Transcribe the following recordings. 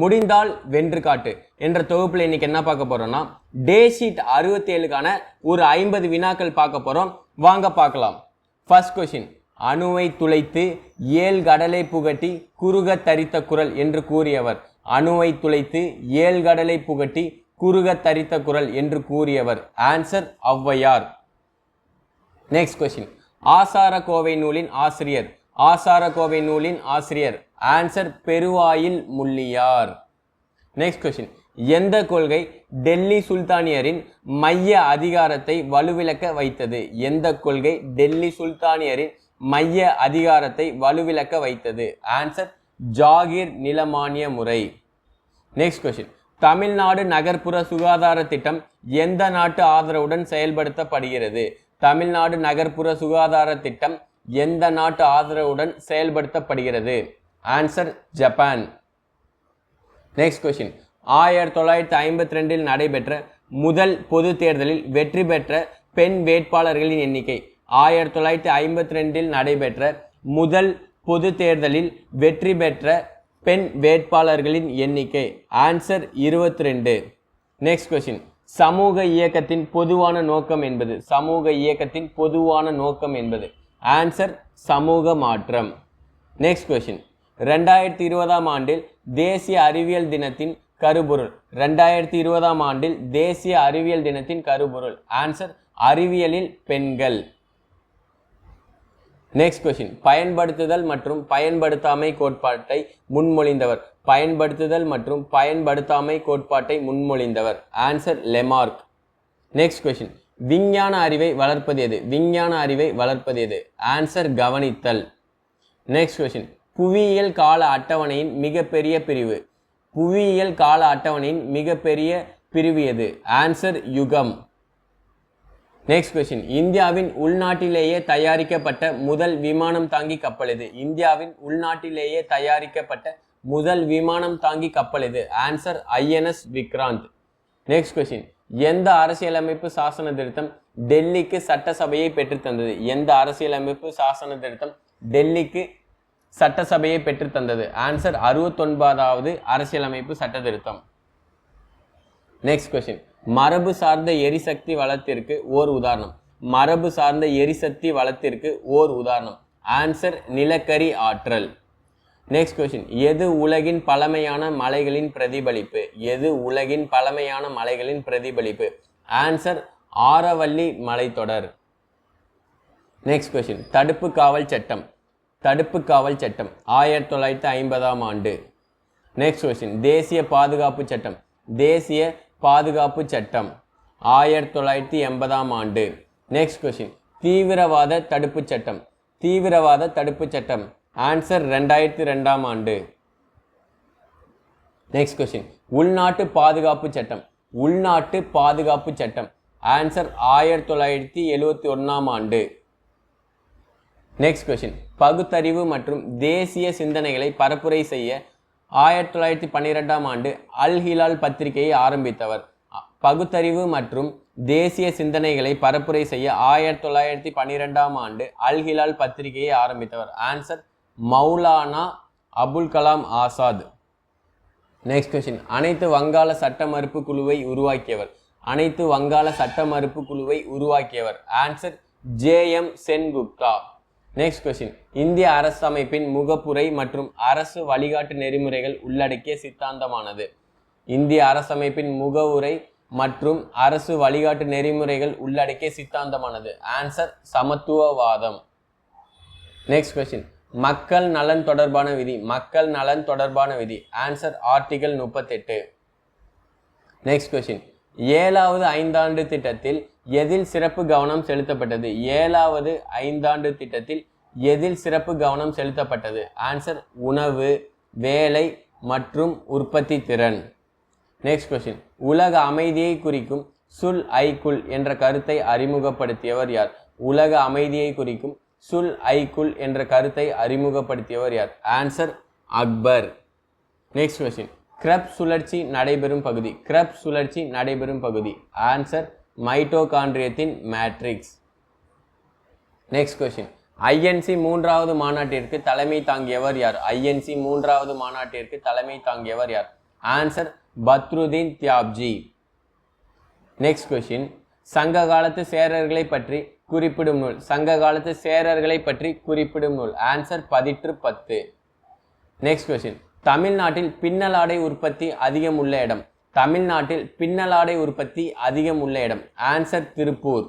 முடிந்தால் வென்று காட்டு. என்ற தொகுப்பில் இன்னைக்கு என்ன பார்க்க போறோம்னா டே ஷீட் அறுபத்தி ஏழுக்கான ஒரு ஐம்பது வினாக்கள் பார்க்க போறோம். வாங்க பார்க்கலாம். ஃபர்ஸ்ட் கொஷின் அணுவை துளைத்து ஏழு கடலை புகட்டி குறுக தரித்த குரல் என்று கூறியவர். அணுவை துளைத்து ஏழு கடலை புகட்டி குறுக தரித்த குரல் என்று கூறியவர். ஆன்சர் ஔவையார். நெக்ஸ்ட் கொஸ்டின் ஆசார கோவை நூலின் ஆசிரியர். ஆசார கோவை நூலின் ஆசிரியர். Answer Peruvayil Mulliyar. Next question எந்த கொள்கை டெல்லி சுல்தானியரின் மைய அதிகாரத்தை வலுவிளக்க வைத்தது? எந்த கொள்கை டெல்லி சுல்தானியரின் மைய அதிகாரத்தை வலுவிளக்க வைத்தது? ஆன்சர் ஜாகிர் நிலமானிய முறை. நெக்ஸ்ட் கொஸ்டின் தமிழ்நாடு நகர்ப்புற சுகாதார திட்டம் எந்த நாட்டு ஆதரவுடன் செயல்படுத்தப்படுகிறது? தமிழ்நாடு நகர்ப்புற சுகாதார திட்டம் எந்த நாட்டு ஆதரவுடன் செயல்படுத்தப்படுகிறது? ஆன்சர் ஜப்பான் நெக்ஸ்ட் கொஸ்டின் ஆயிரத்தி தொள்ளாயிரத்தி ஐம்பத்தி ரெண்டில் நடைபெற்ற முதல் பொது தேர்தலில் வெற்றி பெற்ற பெண் வேட்பாளர்களின் எண்ணிக்கை ஆயிரத்தி தொள்ளாயிரத்தி ஐம்பத்தி ரெண்டில் நடைபெற்ற முதல் பொது தேர்தலில் வெற்றி பெற்ற பெண் வேட்பாளர்களின் எண்ணிக்கை. ஆன்சர் இருபத்தி ரெண்டு. நெக்ஸ்ட் கொஸ்டின் சமூக இயக்கத்தின் பொதுவான நோக்கம் என்பது. சமூக இயக்கத்தின் பொதுவான நோக்கம் என்பது. ஆன்சர் சமூக மாற்றம். நெக்ஸ்ட் கொஸ்டின் ரெண்டாயிரத்தி இருபதாம் ஆண்டில் தேசிய அறிவியல் தினத்தின் கருபொருள். ரெண்டாயிரத்தி இருபதாம் ஆண்டில் தேசிய அறிவியல் தினத்தின் கருபொருள். ஆன்சர் அறிவியலில் பெண்கள். நெக்ஸ்ட் கொஸ்டின் பயன்படுத்துதல் மற்றும் பயன்படுத்தாமை கோட்பாட்டை முன்மொழிந்தவர். பயன்படுத்துதல் மற்றும் பயன்படுத்தாமை கோட்பாட்டை முன்மொழிந்தவர். ஆன்சர் லெமார்க் நெக்ஸ்ட் கொஸ்டின் விஞ்ஞான அறிவை வளர்ப்பது எது? விஞ்ஞான அறிவை வளர்ப்பது எது? ஆன்சர் கவனித்தல். நெக்ஸ்ட் கொஸ்டின் புவியியல் கால அட்டவணையின் மிகப்பெரிய பிரிவு. புவியியல் கால அட்டவணையின் மிகப்பெரிய பிரிவு எது? ஆன்சர் யுகம். நெக்ஸ்ட் கொஸ்டின் இந்தியாவின் உள்நாட்டிலேயே தயாரிக்கப்பட்ட முதல் விமானம் தாங்கி கப்பல் எது? இந்தியாவின் உள்நாட்டிலேயே தயாரிக்கப்பட்ட முதல் விமானம் தாங்கி கப்பல் எது? Answer INS Vikrant. Next question எந்த அரசியலமைப்பு சாசன திருத்தம் டெல்லிக்கு சட்டசபையை பெற்றுத்தந்தது? எந்த அரசியலமைப்பு சாசன திருத்தம் டெல்லிக்கு சட்டசபையை பெற்றுத்தந்தது ஆன்சர் அறுபத்தொன்பதாவது அரசியலமைப்பு சட்ட திருத்தம் நெக்ஸ்ட் கொஸ்டின் மரபு சார்ந்த எரிசக்தி வளத்திற்கு ஓர் உதாரணம். மரபு சார்ந்த எரிசக்தி வளத்திற்கு ஓர் உதாரணம். ஆன்சர் நிலக்கரி ஆற்றல். நெக்ஸ்ட் கொஸ்டின் எது உலகின் பழமையான மலைகளின் பிரதிபலிப்பு? எது உலகின் பழமையான மலைகளின் பிரதிபலிப்பு? ஆன்சர் ஆரவல்லி மலைத்தொடர். நெக்ஸ்ட் கொஸ்டின் தடுப்பு காவல் சட்டம். தடுப்பு காவல் சட்டம் ஆயிரத்தி தொள்ளாயிரத்தி ஐம்பதாம் ஆண்டு. நெக்ஸ்ட் கொஸ்டின் தேசிய பாதுகாப்பு சட்டம். தேசிய பாதுகாப்பு சட்டம் ஆயிரத்தி தொள்ளாயிரத்தி எண்பதாம் ஆண்டு. நெக்ஸ்ட் கொஸ்டின் தீவிரவாத தடுப்பு சட்டம். தீவிரவாத தடுப்பு சட்டம். ஆன்சர் ரெண்டாயிரத்தி ரெண்டாம் ஆண்டு. நெக்ஸ்ட் கொஸ்டின் உள்நாட்டு பாதுகாப்பு சட்டம். உள்நாட்டு பாதுகாப்பு சட்டம். ஆன்சர் ஆயிரத்தி தொள்ளாயிரத்தி எழுபத்தி ஒன்றாம் ஆண்டு. நெக்ஸ்ட் கொஸ்டின் பகுத்தறிவு மற்றும் தேசிய சிந்தனைகளை பரப்புரை செய்ய ஆயிரத்தி தொள்ளாயிரத்தி பன்னிரெண்டாம் ஆண்டு அல் ஹிலால் பத்திரிகையை ஆரம்பித்தவர். பகுத்தறிவு மற்றும் தேசிய சிந்தனைகளை பரப்புரை செய்ய ஆயிரத்தி தொள்ளாயிரத்தி பன்னிரெண்டாம் ஆண்டு அல் ஹிலால் பத்திரிகையை ஆரம்பித்தவர். Answer Maulana Abul Kalam Azad. Next question அனைத்து வங்காள சட்ட மறுப்பு குழுவை உருவாக்கியவர். அனைத்து வங்காள சட்ட மறுப்பு குழுவை உருவாக்கியவர். Answer J M Sengupta next question இந்திய அரசமைப்பின் முகப்புரை மற்றும் அரசு வழிகாட்டு நெறிமுறைகள் உள்ளடக்கிய சித்தாந்தமானது. இந்திய அரசமைப்பின் முகவுரை மற்றும் அரசு வழிகாட்டு நெறிமுறைகள் உள்ளடக்கிய சித்தாந்தமானது. ஆன்சர் சமத்துவவாதம். நெக்ஸ்ட் கொஸ்டின் மக்கள் நலன் தொடர்பான விதி. மக்கள் நலன் தொடர்பான விதி. ஆன்சர் ஆர்டிகல் முப்பத்தெட்டு. நெக்ஸ்ட் கொஸ்டின் ஏழாவது ஐந்தாண்டு திட்டத்தில் எதில் சிறப்பு கவனம் செலுத்தப்பட்டது? ஏழாவது ஐந்தாண்டு திட்டத்தில் எதில் சிறப்பு கவனம் செலுத்தப்பட்டது? ஆன்சர் உணவு வேலை மற்றும் உற்பத்தி திறன். நெக்ஸ்ட் கொஸ்டின் உலக அமைதியை குறிக்கும் சுல் ஐக்குல் என்ற கருத்தை அறிமுகப்படுத்தியவர் யார்? உலக அமைதியை குறிக்கும் சுல் ஐக்குல் என்ற கருத்தை அறிமுகப்படுத்தியவர் யார்? Answer Akbar. Next question Krebs சுழற்சி நடைபெறும் பகுதி. கிரப் சுழற்சி நடைபெறும் பகுதி. ஆன்சர் மைட்டோகாண்ட்ரியத்தின் மேட்ரிக்ஸ். நெக்ஸ்ட் கொஷின் ஐஎன்சி மூன்றாவது மாநாட்டிற்கு தலைமை தாங்கியவர் யார்? ஐஎன்சி மூன்றாவது மாநாட்டிற்கு தலைமை தாங்கியவர் யார்? Answer Badruddin Tyabji. Next question சங்க காலத்து சேரர்களை பற்றி குறிப்பிடும் நூல். சங்க காலத்து சேரர்களை பற்றி குறிப்பிடும் நூல். ஆன்சர் பதிற்று பத்து. நெக்ஸ்ட் கொஷின் தமிழ்நாட்டில் பின்னலாடை உற்பத்தி அதிகம் உள்ள இடம். தமிழ்நாட்டில் பின்னலாடை உற்பத்தி அதிகம் உள்ள இடம். ஆன்சர் திருப்பூர்.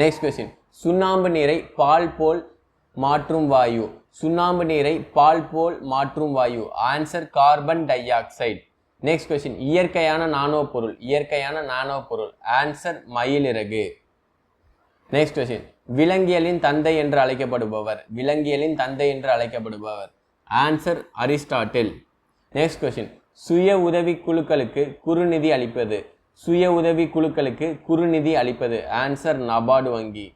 நெக்ஸ்ட் கொஸ்டின் சுண்ணாம்பு நீரை பால் போல் மாற்றும் வாயு. சுண்ணாம்பு நீரை பால் போல் மாற்றும் வாயு. Answer carbon dioxide next question இயற்கையான நானோ பொருள். இயற்கையான நானோ பொருள். ஆன்சர் மயிலிறகு. நெக்ஸ்ட் கொஸ்டின் விலங்கியலின் தந்தை என்று அழைக்கப்படுபவர். விலங்கியலின் தந்தை என்று அழைக்கப்படுபவர். Answer Aristotle. நெக்ஸ்ட் கொஸ்டின் சுய உதவி குழுக்களுக்கு குறுநிதி அளிப்பது. சுய உதவி குழுக்களுக்கு குறுநிதி அளிப்பது. ஆன்சர் நபார்டு வங்கி.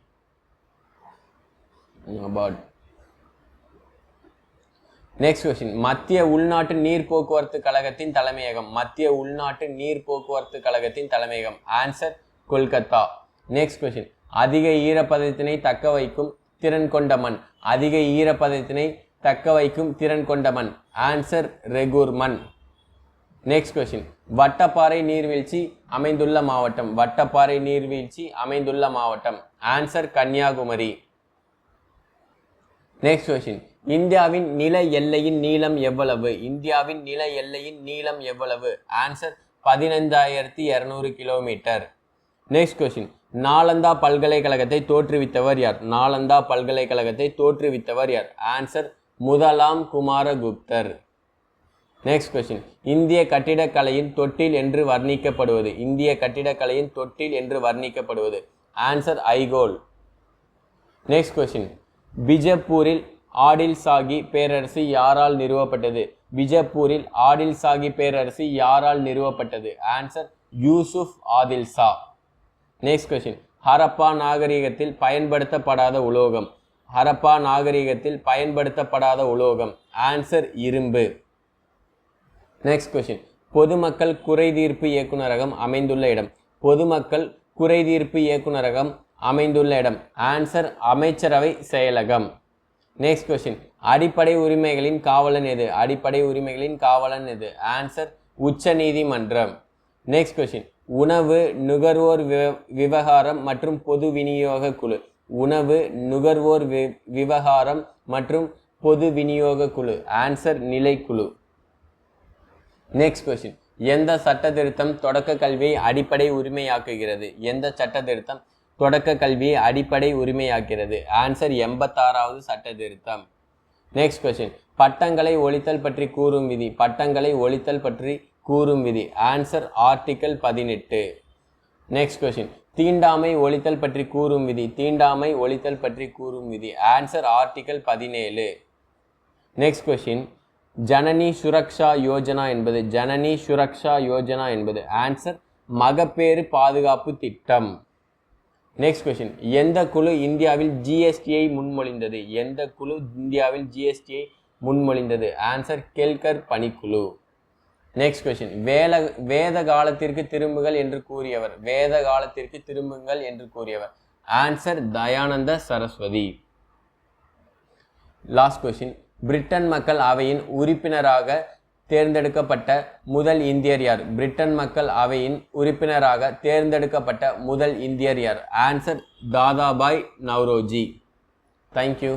நபார்டு நெக்ஸ்ட் கொஸ்டின் மத்திய உள்நாட்டு நீர் போக்குவரத்து கழகத்தின் தலைமையகம். மத்திய உள்நாட்டு நீர் போக்குவரத்து கழகத்தின் தலைமையகம். ஆன்சர் கொல்கத்தா. நெக்ஸ்ட் கொஸ்டின் அதிக ஈரப்பதத்தினை தக்க வைக்கும் திறன் கொண்ட மண். அதிக ஈரப்பதத்தினை தக்க வைக்கும் திறன் கொண்ட மண். ஆன்சர் ரெகூர் மண். நெக்ஸ்ட் கொஸ்டின் வட்டப்பாறை நீர்வீழ்ச்சி அமைந்துள்ள மாவட்டம். வட்டப்பாறை நீர்வீழ்ச்சி அமைந்துள்ள மாவட்டம். ஆன்சர் கன்னியாகுமரி. நெக்ஸ்ட் கொஸ்டின் இந்தியாவின் நில எல்லையின் நீளம் எவ்வளவு? இந்தியாவின் நில எல்லையின் நீளம் எவ்வளவு? ஆன்சர் பதினைந்தாயிரத்தி இரநூறு கிலோமீட்டர் நெக்ஸ்ட் கொஸ்டின் நாலந்தா பல்கலைக்கழகத்தை தோற்றுவித்தவர் யார்? நாலந்தா பல்கலைக்கழகத்தை தோற்றுவித்தவர் யார்? ஆன்சர் முதலாம் குமாரகுப்தர். நெக்ஸ்ட் கொஸ்டின் இந்திய கட்டிடக்கலையின் தொட்டில் என்று வர்ணிக்கப்படுவது. இந்திய கட்டிடக்கலையின் தொட்டில் என்று வர்ணிக்கப்படுவது. ஆன்சர் ஐகோல் நெக்ஸ்ட் கொஸ்டின் பிஜப்பூரில் ஆடில் சாகி பேரரசு யாரால் நிறுவப்பட்டது? பிஜப்பூரில் ஆடில் சாகி பேரரசு யாரால் நிறுவப்பட்டது? ஆன்சர் யூசுப் ஆதில் சா நெக்ஸ்ட் கொஸ்டின் ஹரப்பா நாகரிகத்தில் பயன்படுத்தப்படாத உலோகம். ஹரப்பா நாகரிகத்தில் பயன்படுத்தப்படாத உலோகம். ஆன்சர் இரும்பு. நெக்ஸ்ட் கொஸ்டின் பொதுமக்கள் குறைதீர்ப்பு இயக்குநரகம் அமைந்துள்ள இடம். பொதுமக்கள் குறைதீர்ப்பு இயக்குநரகம் அமைந்துள்ள இடம். ஆன்சர் அமைச்சரவை செயலகம். நெக்ஸ்ட் கொஸ்டின் அடிப்படை உரிமைகளின் காவலன் எது? அடிப்படை உரிமைகளின் காவலன் எது? ஆன்சர் உச்ச நீதிமன்றம். நெக்ஸ்ட் கொஸ்டின் உணவு நுகர்வோர் விவ- விவகாரம் மற்றும் பொது விநியோக குழு. உணவு நுகர்வோர் வி- விவகாரம் மற்றும் பொது விநியோக குழு. ஆன்சர் நிலைக்குழு. நெக்ஸ்ட் கொஸ்டின் எந்த சட்ட திருத்தம் தொடக்க கல்வியை அடிப்படை உரிமையாக்குகிறது? எந்த சட்ட திருத்தம் தொடக்க கல்வியை அடிப்படை உரிமையாக்கிறது ஆன்சர் எண்பத்தாறாவது சட்ட திருத்தம் நெக்ஸ்ட் கொஸ்டின் பட்டங்களை ஒழித்தல் பற்றி கூறும் விதி. பட்டங்களை ஒழித்தல் பற்றி கூறும் விதி. ஆன்சர் ஆர்டிக்கல் பதினெட்டு. நெக்ஸ்ட் கொஸ்டின் தீண்டாமை ஒழித்தல் பற்றி கூறும் விதி. தீண்டாமை ஒழித்தல் பற்றி கூறும் விதி. ஆன்சர் ஆர்டிக்கல் பதினேழு. நெக்ஸ்ட் கொஸ்டின் ஜனனி சுரக்ஷா யோஜனா என்பது ஜனனி சுரக்ஷா யோஜனா என்பது ஆன்சர் மகப்பேறு பாதுகாப்பு திட்டம். நெக்ஸ்ட் கொஸ்டின் எந்த குழு இந்தியாவில் ஜிஎஸ்டியை முன்மொழிந்தது? எந்த குழு இந்தியாவில் ஜிஎஸ்டியை முன்மொழிந்தது? ஆன்சர் கெல்கர் பணிக்குழு. நெக்ஸ்ட் கொஸ்டின் வேல வேத காலத்திற்கு திரும்புங்கள் என்று கூறியவர். வேத காலத்திற்கு திரும்புங்கள் என்று கூறியவர். Answer Dayananda Saraswati. Last question Britain மக்கள் அவையின் உறுப்பினராக தேர்ந்தெடுக்கப்பட்ட முதல் இந்தியர் யார்? பிரிட்டன் மக்கள் அவையின் உறுப்பினராக தேர்ந்தெடுக்கப்பட்ட முதல் இந்தியர் யார்? ஆன்சர் தாதாபாய் நவ்ரோஜி. தேங்க்யூ